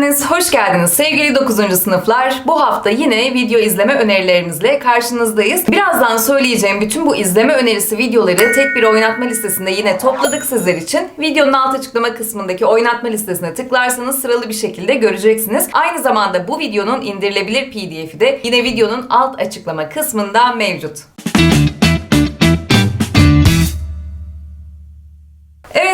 geldiniz, hoş geldiniz sevgili 9. sınıflar. Bu hafta yine video izleme önerilerimizle karşınızdayız. Birazdan söyleyeceğim bütün bu izleme önerisi videoları tek bir oynatma listesinde yine topladık sizler için. Videonun alt açıklama kısmındaki oynatma listesine tıklarsanız sıralı bir şekilde göreceksiniz. Aynı zamanda bu videonun indirilebilir pdf'i de yine videonun alt açıklama kısmında mevcut.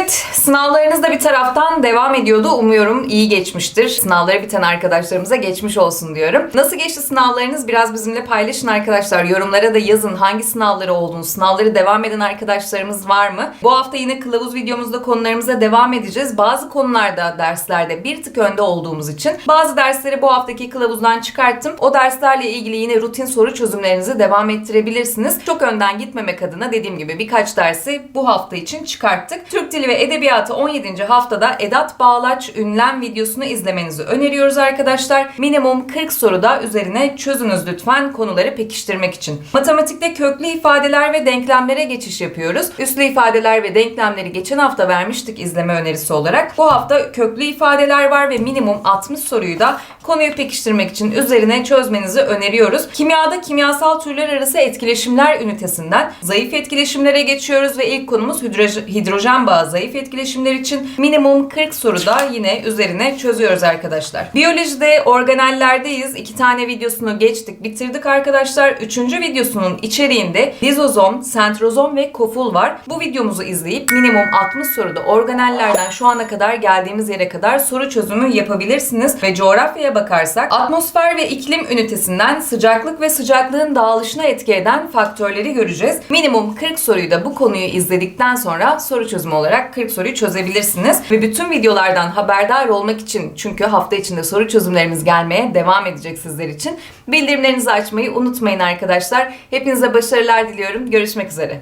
Evet, sınavlarınız da bir taraftan devam ediyordu. Umuyorum iyi geçmiştir. Sınavları biten arkadaşlarımıza geçmiş olsun diyorum. Nasıl geçti sınavlarınız? Biraz bizimle paylaşın arkadaşlar. Yorumlara da yazın hangi sınavları olduğunu, sınavları devam eden arkadaşlarımız var mı? Bu hafta yine kılavuz videomuzda konularımıza devam edeceğiz. Bazı konularda, derslerde bir tık önde olduğumuz için bazı dersleri bu haftaki kılavuzdan çıkarttım. O derslerle ilgili yine rutin soru çözümlerinizi devam ettirebilirsiniz. Çok önden gitmemek adına dediğim gibi birkaç dersi bu hafta için çıkarttık. Türk Dili ve Edebiyatı 17. haftada Edat Bağlaç ünlem videosunu izlemenizi öneriyoruz arkadaşlar. Minimum 40 soruda üzerine çözünüz lütfen konuları pekiştirmek için. Matematikte köklü ifadeler ve denklemlere geçiş yapıyoruz. Üslü ifadeler ve denklemleri geçen hafta vermiştik izleme önerisi olarak. Bu hafta köklü ifadeler var ve minimum 60 soruyu da konuyu pekiştirmek için üzerine çözmenizi öneriyoruz. Kimyada kimyasal türler arası etkileşimler ünitesinden zayıf etkileşimlere geçiyoruz ve ilk konumuz hidrojen bağı zayıf etkileşimler için minimum 40 soruda yine üzerine çözüyoruz arkadaşlar. Biyolojide organellerdeyiz. İki tane videosunu geçtik, bitirdik arkadaşlar. Üçüncü videosunun içeriğinde lizozom, sentrozom ve koful var. Bu videomuzu izleyip minimum 60 soruda organellerden şu ana kadar geldiğimiz yere kadar soru çözümü yapabilirsiniz. Ve coğrafyaya bakarsak atmosfer ve iklim ünitesinden sıcaklık ve sıcaklığın dağılışına etki eden faktörleri göreceğiz. Minimum 40 soruyu da bu konuyu izledikten sonra soru çözümü olarak 40 soruyu çözebilirsiniz. Ve bütün videolardan haberdar olmak için çünkü hafta içinde soru çözümlerimiz gelmeye devam edecek sizler için. Bildirimlerinizi açmayı unutmayın arkadaşlar. Hepinize başarılar diliyorum. Görüşmek üzere.